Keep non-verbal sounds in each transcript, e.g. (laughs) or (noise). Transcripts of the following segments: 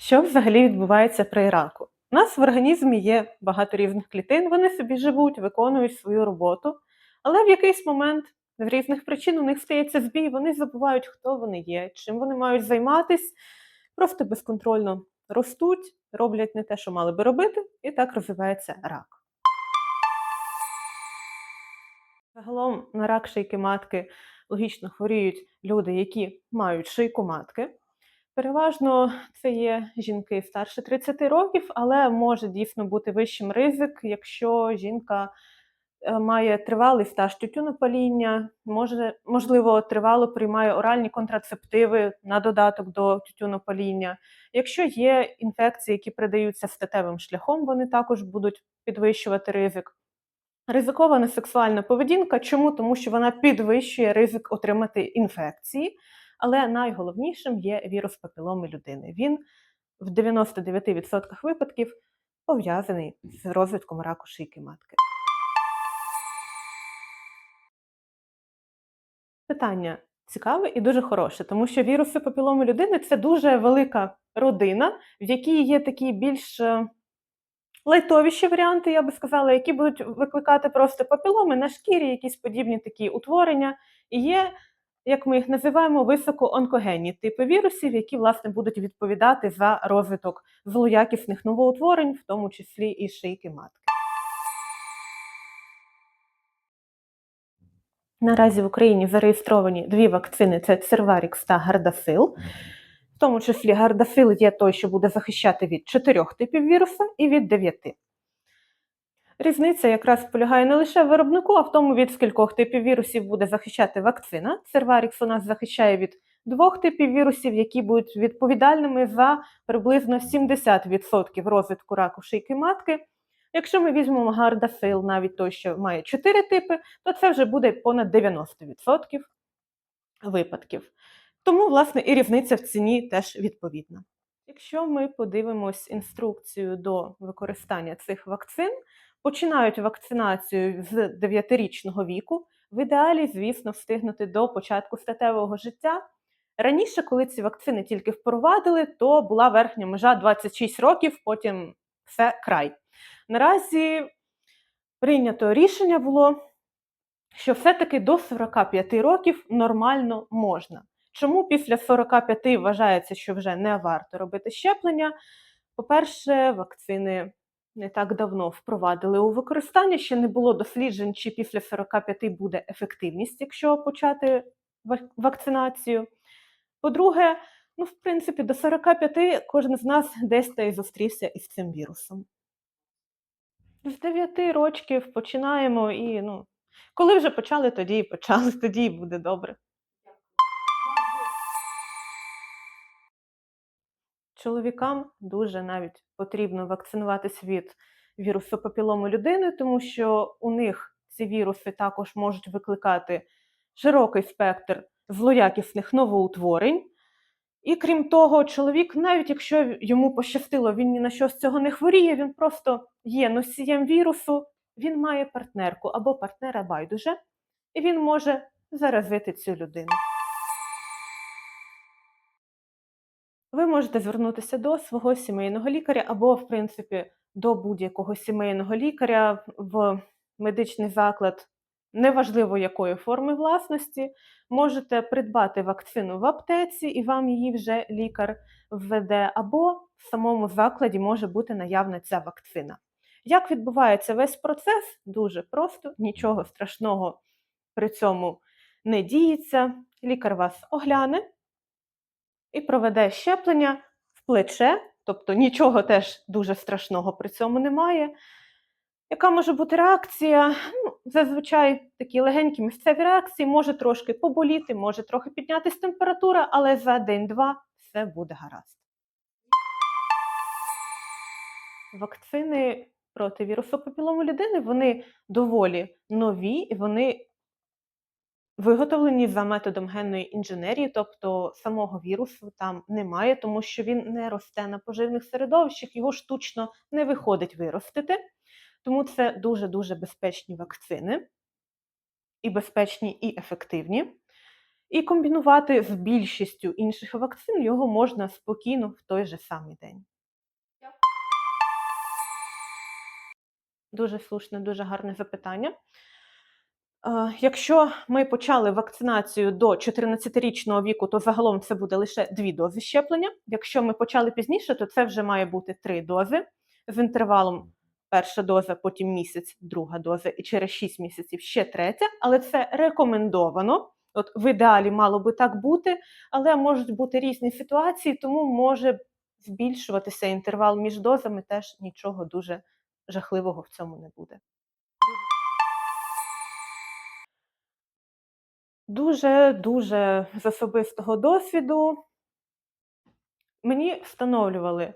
Що взагалі відбувається при раку? У нас в організмі є багато різних клітин, вони собі живуть, виконують свою роботу, але в якийсь момент з різних причин у них стається збій, вони забувають, хто вони є, чим вони мають займатись, просто безконтрольно ростуть, роблять не те, що мали би робити, і так розвивається рак. Загалом на рак шийки матки логічно хворіють люди, які мають шийку матки. Переважно це є жінки старше 30 років, але може дійсно бути вищим ризик, якщо жінка е, має тривалий стаж тютюнопаління, може, можливо, тривало приймає оральні контрацептиви на додаток до тютюнопаління. Якщо є інфекції, які передаються статевим шляхом, вони також будуть підвищувати ризик. Ризикована сексуальна поведінка. Чому? Тому що вона підвищує ризик отримати інфекції. Але найголовнішим є вірус папіломи людини. Він в 99% випадків пов'язаний з розвитком раку шийки матки. Питання цікаве і дуже хороше, тому що віруси папіломи людини це дуже велика родина, в якій є такі більш е, лайтовіші варіанти, я би сказала, які будуть викликати просто папіломи на шкірі, якісь подібні такі утворення. І є як ми їх називаємо, високоонкогенні типи вірусів, які власне будуть відповідати за розвиток злоякісних новоутворень, в тому числі і шийки матки. Наразі в Україні зареєстровані дві вакцини: це Cervarix та Gardasil. В тому числі Gardasil є той, що буде захищати від чотирьох типів віруса і від дев'яти. Різниця якраз полягає не лише в виробнику, а в тому, від скількох типів вірусів буде захищати вакцина. Серварікс у нас захищає від двох типів вірусів, які будуть відповідальними за приблизно 70% розвитку раку шийки матки. Якщо ми візьмемо гардафил, навіть той, що має 4 типи, то це вже буде понад 90% випадків. Тому, власне, і різниця в ціні теж відповідна. Якщо ми подивимось інструкцію до використання цих вакцин, починають вакцинацію з 9-річного віку. В ідеалі, звісно, встигнути до початку статевого життя. Раніше, коли ці вакцини тільки впровадили, то була верхня межа 26 років, потім все край. Наразі прийнято рішення було, що все-таки до 45 років нормально можна. Чому після 45 вважається, що вже не варто робити щеплення? По-перше, вакцини не так давно впровадили у використання. Ще не було досліджень, чи після 45 буде ефективність, якщо почати вакцинацію. По-друге, ну, в принципі, до 45 кожен з нас десь та й зустрівся із цим вірусом. З 9 років починаємо і, ну, коли вже почали, тоді і почали, (laughs) тоді і буде добре. Чоловікам дуже навіть потрібно вакцинуватися від вірусу папілому людини, тому що у них ці віруси також можуть викликати широкий спектр злоякісних новоутворень. І крім того, чоловік, навіть якщо йому пощастило, він ні на що з цього не хворіє, він просто є носієм вірусу, він має партнерку або партнера байдуже, і він може заразити цю людину. Ви можете звернутися до свого сімейного лікаря або, в принципі, до будь-якого сімейного лікаря в медичний заклад, неважливо якої форми власності, можете придбати вакцину в аптеці, і вам її вже лікар введе, або в самому закладі може бути наявна ця вакцина. Як відбувається весь процес? Дуже просто, нічого страшного при цьому не діється. Лікар вас огляне і проведе щеплення в плече, тобто нічого теж дуже страшного при цьому немає. Яка може бути реакція? Ну, Зазвичай такі легенькі місцеві реакції, може трошки поболіти, може трохи піднятися температура, але за день-два все буде гаразд. Вакцини проти вірусу папілому людини вони доволі нові і вони Виготовлені за методом генної інженерії, тобто самого вірусу там немає, тому що він не росте на поживних середовищах, його штучно не виходить виростити. Тому це дуже-дуже безпечні вакцини, і безпечні, і ефективні. І комбінувати з більшістю інших вакцин його можна спокійно в той же самий день. Дуже слушне, дуже гарне запитання. Якщо ми почали вакцинацію до 14-річного віку, то загалом це буде лише дві дози щеплення. Якщо ми почали пізніше, то це вже має бути три дози з інтервалом перша доза, потім місяць, друга доза, і через 6 місяців ще третя. Але це рекомендовано. От в ідеалі мало би так бути, але можуть бути різні ситуації, тому може збільшуватися інтервал між дозами, теж нічого дуже жахливого в цьому не буде. Дуже дуже з особистого досвіду мені встановлювали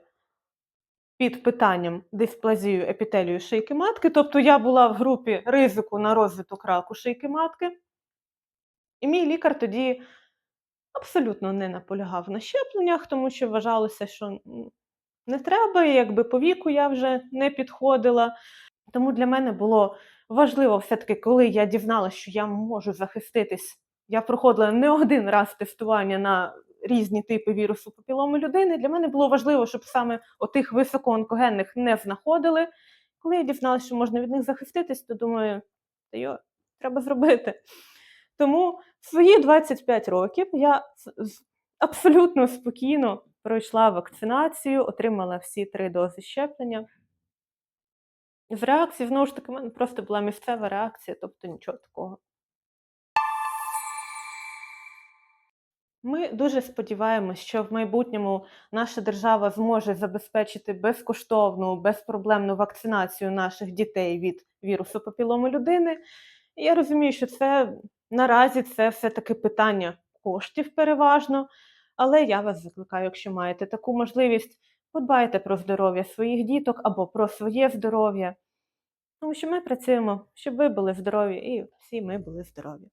під питанням дисплазію епітелію шийки матки, тобто я була в групі ризику на розвиток раку шийки матки. І мій лікар тоді абсолютно не наполягав на щепленнях, тому що вважалося, що не треба, і якби по віку я вже не підходила. Тому для мене було важливо все-таки, коли я дізналася, що я можу захиститись. Я проходила не один раз тестування на різні типи вірусу папіломи людини. Для мене було важливо, щоб саме отих високоонкогенних не знаходили. Коли я дізналася, що можна від них захиститись, то думаю, та йо, треба зробити. Тому в свої 25 років я абсолютно спокійно пройшла вакцинацію, отримала всі три дози щеплення. З реакції, знову ж таки, в мене просто була місцева реакція, тобто нічого такого. Ми дуже сподіваємось, що в майбутньому наша держава зможе забезпечити безкоштовну, безпроблемну вакцинацію наших дітей від вірусу папіломи людини. І я розумію, що це наразі це все-таки питання коштів переважно. Але я вас закликаю, якщо маєте таку можливість, подбайте про здоров'я своїх діток або про своє здоров'я. Тому що ми працюємо, щоб ви були здорові і всі ми були здорові.